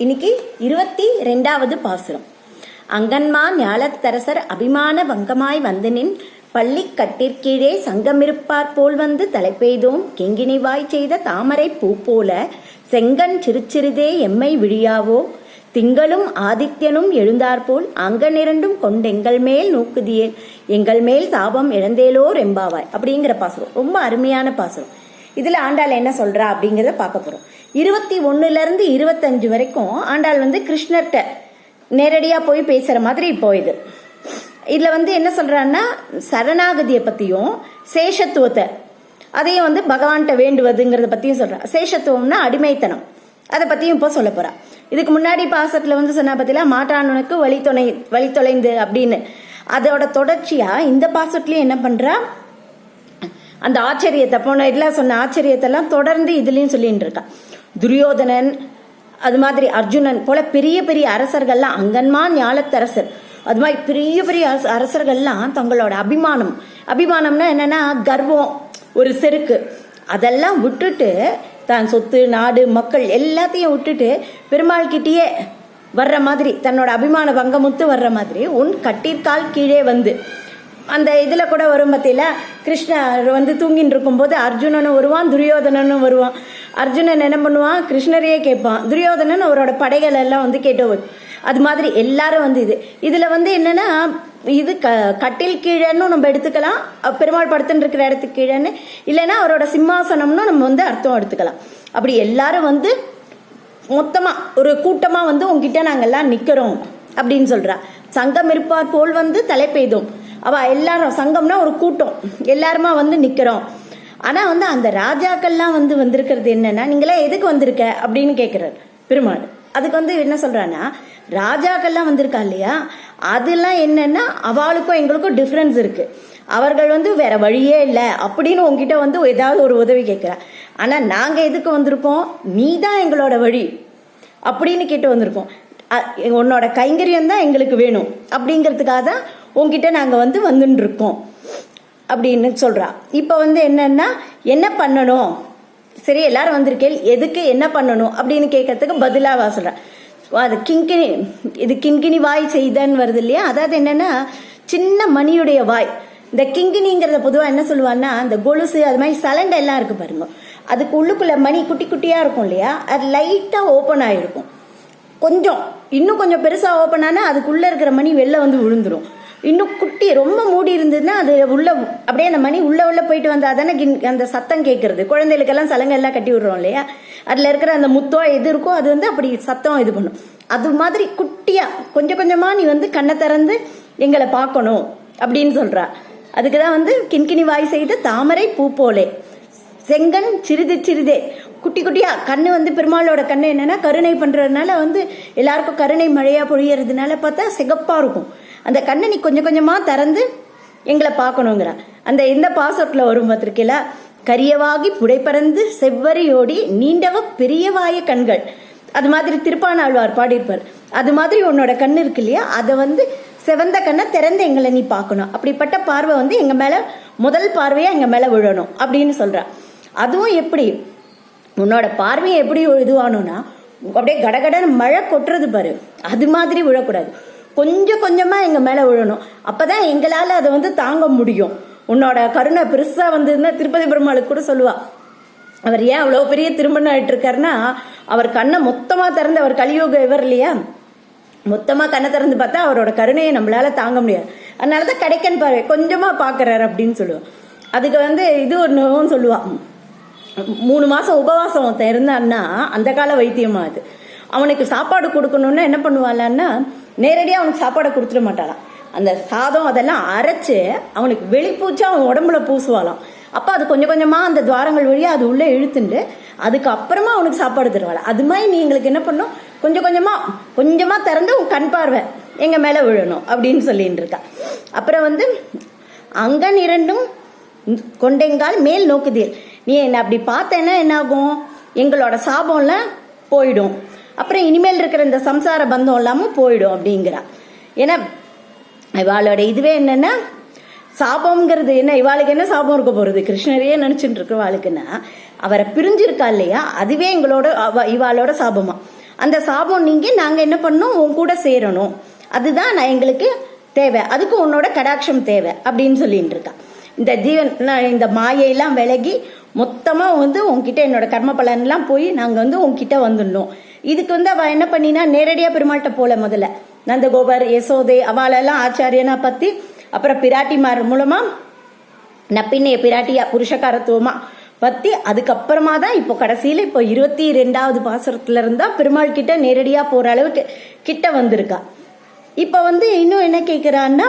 இன்னைக்கு இருபத்தி ரெண்டாவது பாசுரம். அங்கன்மா ஞாலத்தரசர் அபிமான வங்கமாய் வந்தனின் பள்ளி கட்டிற்கீழே சங்கமிருப்பார் போல் வந்து தலைப்பெய்தோம் கெங்கினிவாய் செய்த தாமரை பூ போல செங்கன் சிறுச்சிறிதே எம்மை விழியாவோ? திங்களும் ஆதித்யனும் எழுந்தாற்போல் அங்கனிரண்டும் கொண்டெங்கள் மேல் நோக்குதியே எங்கள் மேல் சாபம் இழந்தேலோ ரெம்பாவாய்? அப்படிங்கிற பாசுரம். ரொம்ப அருமையான பாசுரம். இதில் ஆண்டாள் என்ன சொல்கிறா அப்படிங்கிறத பார்க்க போகிறோம் இருபத்தி ஒன்றுலேருந்து இருபத்தஞ்சு வரைக்கும் ஆண்டாள் வந்து கிருஷ்ணர்கிட்ட நேரடியாக போய் பேசுகிற மாதிரி இப்போ இது. இதில் வந்து என்ன சொல்கிறான்னா சரணாகதியை பற்றியும் சேஷத்துவத்தை அதையும் வந்து பகவான்கிட்ட வேண்டுவதுங்கிறத பற்றியும் சொல்கிறான் சேஷத்துவம்னா அடிமைத்தனம். அதை பற்றியும் இப்போ சொல்ல போகிறா இதுக்கு முன்னாடி பாசத்தில் வந்து சொன்னா பார்த்தீங்களா மாட்டானுனுக்கு வழி தொலை வழி தொலைந்து அப்படின்னு. அதோட தொடர்ச்சியாக இந்த பாசத்துலேயும் என்ன பண்ணுறா அந்த ஆச்சரியத்தை போன இதில் சொன்ன ஆச்சரியத்தெல்லாம் தொடர்ந்து இதுலயும் சொல்லிட்டு இருக்கான் துரியோதனன் அது மாதிரி அர்ஜுனன் போல பெரிய பெரிய அரசர்கள்லாம் அங்கன்மா ஞாலத்தரசர் அது மாதிரி பெரிய பெரிய அரசர்கள்லாம் தங்களோட அபிமானம். அபிமானம்னா என்னன்னா கர்வம் ஒரு செருக்கு. அதெல்லாம் விட்டுட்டு தான் சொத்து நாடு மக்கள் எல்லாத்தையும் விட்டுட்டு பெருமாள் கிட்டேயே வர்ற மாதிரி தன்னோட அபிமான பங்கமுத்து வர்ற மாதிரி உன் கட்டிற்கால் கீழே வந்து அந்த இதில் கூட வரும் பத்தியில கிருஷ்ணர் வந்து தூங்கின்னு இருக்கும்போது அர்ஜுனனும் வருவான் துரியோதனனும் வருவான். அர்ஜுனன் என்ன பண்ணுவான்? கிருஷ்ணரையே கேட்பான். துரியோதனன் அவரோட படைகள் எல்லாம் வந்து கேட்டவர். அது மாதிரி எல்லாரும் வந்து இது. இதில் வந்து என்னென்னா இது க கட்டில் கீழேன்னு நம்ம எடுத்துக்கலாம். பெருமாள் படுத்துன்னு இருக்கிற இடத்துக்கு கீழேன்னு. இல்லைன்னா அவரோட சிம்மாசனம்னு நம்ம வந்து அர்த்தம் எடுத்துக்கலாம். அப்படி எல்லாரும் வந்து மொத்தமாக ஒரு கூட்டமாக வந்து உங்ககிட்ட நாங்கள் எல்லாம் நிற்கிறோம் அப்படின்னு சொல்கிறா சங்கம் இருப்பார் போல் வந்து தலை பெய்தோம் அவ எல்லாரும் சங்கம்னா ஒரு கூட்டம். எல்லாருமா வந்து நிக்கிறோம். ஆனா வந்து அந்த ராஜாக்கள்லாம் வந்து வந்திருக்கிறது என்னன்னா நீங்களே எதுக்கு வந்திருக்க? அப்படின்னு கேக்குறாரு பெருமாள். அதுக்கு வந்து என்ன சொல்றான்னா ராஜாக்கள்லாம் வந்திருக்கா இல்லையா? அதெல்லாம் என்னன்னா அவளுக்கும் எங்களுக்கும் டிஃப்ரென்ஸ் இருக்கு. அவர்கள் வந்து வேற வழியே இல்லை. அப்படின்னு உங்ககிட்ட வந்து ஏதாவது ஒரு உதவி கேட்குறா ஆனா நாங்க எதுக்கு வந்திருக்கோம்? நீ தான் எங்களோட வழி. அப்படின்னு கேட்டு வந்திருக்கோம். அ- உன்னோட கைங்கரியம் தான் எங்களுக்கு வேணும். அப்படிங்கிறதுக்காக தான் உங்ககிட்ட நாங்கள் வந்து வந்துட்டுருக்கோம் அப்படின்னு சொல்கிறா இப்போ வந்து என்னன்னா என்ன பண்ணணும்? சரி எல்லாரும் வந்திருக்கேன் எதுக்கு என்ன பண்ணணும்? அப்படின்னு கேட்கறதுக்கு பதிலாக சொல்றா. அது கிங்கினி இது கிங்கினி வாய் செய்தன்னு வருது இல்லையா? அதாவது என்னன்னா சின்ன மணியுடைய வாய். இந்த கிங்கினிங்கிறத பொதுவாக என்ன சொல்லுவான்னா அந்த கொலுசு அது மாதிரி சலண்டை எல்லாம் இருக்கு பாருங்க. அதுக்கு உள்ளுக்குள்ள மணி குட்டி குட்டியாக இருக்கும் இல்லையா? அது லைட்டாக ஓப்பன் ஆகிருக்கும் கொஞ்சம் இன்னும் கொஞ்சம் பெருசாக ஓப்பன் ஆனால் அதுக்குள்ளே இருக்கிற மணி வெளில வந்து விழுந்துடும் இன்னும் குட்டி ரொம்ப மூடி இருந்ததுன்னா அது உள்ள அப்படியே அந்த மணி உள்ள உள்ள போயிட்டு வந்தா தானே கின்- அந்த சத்தம் கேட்கறது குழந்தைகளுக்கெல்லாம் சலங்கை எல்லாம் கட்டி விடுறோம் இல்லையா? அதுல இருக்கிற அந்த முத்தோ எது இருக்கோ அது வந்து அப்படி சத்தம் இது பண்ணும். அது மாதிரி குட்டியா கொஞ்சம் கொஞ்சமா நீ வந்து கண்ணை திறந்து எங்களை பார்க்கணும் அப்படின்னு சொல்றா. அதுக்கு தான் வந்து கிண்கிணி வாய் செய்த தாமரை பூ போலே. செங்கன் சிறிது சிறிதே. குட்டி குட்டியா கண்ணு வந்து பெருமாளோட கண்ணு என்னன்னா கருணை பண்றதுனால வந்து எல்லாருக்கும் கருணை மழையா பொழியறதுனால பார்த்தா சிகப்பா இருக்கும். அந்த கண்ணை நீ கொஞ்சம் கொஞ்சமாக திறந்து எங்களை பார்க்கணுங்கிற அந்த இந்த பாசத்தில் வரும் பார்த்திருக்கீல கரியவாகி புடைப்பறந்து செவ்வரியோடி நீண்டவ பெரியவாய கண்கள். அது மாதிரி திருப்பானாழ்வார் பாடியிருப்பார். அது மாதிரி உன்னோட கண் இருக்கு இல்லையா? அதை வந்து செவந்த கண்ணை திறந்து எங்களை நீ பார்க்கணும். அப்படிப்பட்ட பார்வை வந்து எங்கள் மேலே முதல் பார்வையாக எங்கள் மேலே விழணும் அப்படின்னு சொல்கிறான் அதுவும் எப்படி? உன்னோட பார்வையை எப்படி இதுவாகணும்னா அப்படியே கடகடன்னு மழை கொட்டுறது பாரு. அது மாதிரி விழக்கூடாது. கொஞ்சம் கொஞ்சமாக எங்கள் மேலே விழணும். அப்போ தான் எங்களால் அதை வந்து தாங்க முடியும். உன்னோட கருணை பெருசாக வந்ததுன்னா திருப்பதி பெருமாளுக்கு கூட சொல்லுவா. அவர் ஏன் அவ்வளோ பெரிய திருமணம் ஆகிட்டுருக்காருன்னா அவர் கண்ணை மொத்தமாக திறந்து அவர் கலியோக இவர் இல்லையா? மொத்தமாக கண்ணை திறந்து பார்த்தா அவரோட கருணையை நம்மளால் தாங்க முடியாது. அதனால தான் கிடைக்கன் பாரு கொஞ்சமாக பார்க்குறாரு அப்படின்னு சொல்லுவான் அதுக்கு வந்து இது ஒன்றும் சொல்லுவான் மூணு மாதம் உபவாசம் ஒருத்தன் இருந்தான்னா அந்த கால வைத்தியமாக அது. அவனுக்கு சாப்பாடு கொடுக்கணுன்னா என்ன பண்ணுவாளான்னா நேரடியாக அவனுக்கு சாப்பாடை கொடுத்துட மாட்டாளாம். அந்த சாதம் அதெல்லாம் அரைச்சு அவனுக்கு வெளிப்பூச்சா அவன் உடம்புல பூசுவாளாம். அப்போ அது கொஞ்சம் கொஞ்சமாக அந்த துவாரங்கள் வழியாக அது உள்ளே இழுத்துண்டு அதுக்கப்புறமா அவனுக்கு சாப்பாடு தருவாள் அது மாதிரி நீ எங்களுக்கு என்ன பண்ணும்? கொஞ்சம் கொஞ்சமா கொஞ்சமா திறந்து உன் கண் பார்வை எங்க மேல விழணும் அப்படின்னு சொல்லிட்டு இருக்கா. அப்புறம் வந்து அங்கன் இரண்டும் கொண்டெங்கால் மேல் நோக்குதீர். நீ என்ன அப்படி பார்த்தேன்னா என்ன ஆகும்? எங்களோட சாபம்லாம் போயிடும். அப்புறம் இனிமேல் இருக்கிற இந்த சம்சார பந்தம் இல்லாமல் போயிடும் அப்படிங்கிறா. ஏன்னா இவாளோட இதுவே என்னன்னா சாபம்ங்கிறது என்ன இவாளுக்கு என்ன சாபம் இருக்க போறது? கிருஷ்ணரையே நினைச்சுட்டு இருக்கிறவாளுக்குன்னா அவரை பிரிஞ்சிருக்கா இல்லையா? அதுவே எங்களோட அவ- இவாளோட சாபமா. அந்த சாபம் நீங்கி நாங்க என்ன பண்ணணும் உன் கூட சேரணும். அதுதான் நான் எங்களுக்கு தேவை. அதுக்கு உன்னோட கடாட்சம் தேவை அப்படின்னு சொல்லிட்டு இருக்கா. இந்த ஜீவன் நான் இந்த மாயையெல்லாம் விலகி மொத்தமா வந்து உன்கிட்ட என்னோட கர்ம பலன்லாம் போய் நாங்க வந்து உன்கிட்ட வந்துடணும். இதுக்கு வந்து அவள் என்ன பண்ணினா நேரடியாக பெருமாள்கிட்ட போல முதல்ல. நந்தகோபர் யசோதை அவளெல்லாம் ஆச்சாரியனா பத்தி அப்புறம் பிராட்டிமார் மூலமா நப்பின்னைய பிராட்டியா புருஷகாரத்துவமா பத்தி அதுக்கப்புறமா தான் இப்போ கடைசியில இப்போ இருபத்தி ரெண்டாவது பாசுரத்துல இருந்தா பெருமாள் கிட்ட நேரடியா போற அளவுக்கு கிட்ட வந்திருக்கா. இப்போ வந்து இன்னும் என்ன கேட்கிறான்னா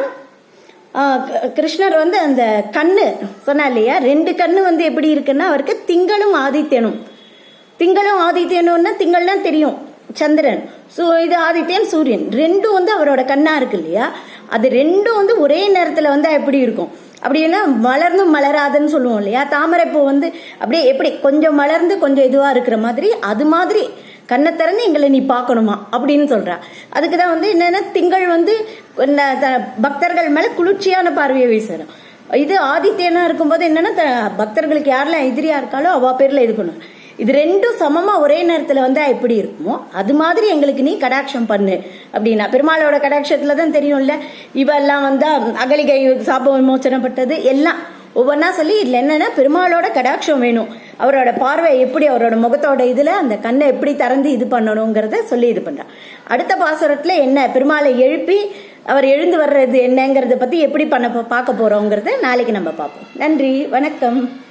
கிருஷ்ணர் வந்து அந்த கண்ணு சொன்னா இல்லையா? ரெண்டு கண்ணு வந்து எப்படி இருக்குன்னா அவருக்கு திங்களும் ஆதித்யனும். திங்களும் ஆதித்யனும்னா திங்கள்லாம் தெரியும் சந்திரன். சூ இது ஆதித்யன் சூரியன். ரெண்டும் வந்து அவரோட கண்ணா இருக்கு இல்லையா? அது ரெண்டும் வந்து ஒரே நேரத்துல வந்து எப்படி இருக்கும்? அப்படின்னா மலர்ந்தும் மலராதுன்னு சொல்லுவோம் இல்லையா? தாமரை பூ வந்து அப்படியே எப்படி கொஞ்சம் மலர்ந்து கொஞ்சம் இதுவா இருக்கிற மாதிரி அது மாதிரி கண்ணை திறந்து எங்களை நீ பார்க்கணுமா? அப்படின்னு சொல்றா. அதுக்கு தான் வந்து என்னன்னா திங்கள் வந்து பக்தர்கள் மேல குளிர்ச்சியான பார்வையை வீசணும் இது ஆதித்யனா இருக்கும்போது என்னன்னா பக்தர்களுக்கு யாரெல்லாம் எதிரியா இருக்காலோ அவ பேர்ல இது பண்ணுவாங்க இது ரெண்டும் சமமா ஒரே நேரத்துல வந்தா எப்படி இருக்குமோ அது மாதிரி எங்களுக்கு நீ கடாட்சம் பண்ணு அப்படின்னா. பெருமாளோட கடாட்சத்துல தான் தெரியும்ல இவெல்லாம் வந்தா அகலிகை சாப விமோச்சனப்பட்டது எல்லாம். ஒவ்வொன்றா சொல்லி இதுல என்னன்னா பெருமாளோட கடாட்சம் வேணும். அவரோட பார்வை எப்படி அவரோட முகத்தோட இதுல அந்த கண்ணை எப்படி திறந்து இது பண்ணணுங்கிறத சொல்லி இது பண்றான் அடுத்த பாசுரத்துல என்ன பெருமாளை எழுப்பி அவர் எழுந்து வர்றது என்னங்கிறத பத்தி எப்படி பண்ண பார்க்க போறோங்கிறத நாளைக்கு நம்ம பார்ப்போம். நன்றி வணக்கம்.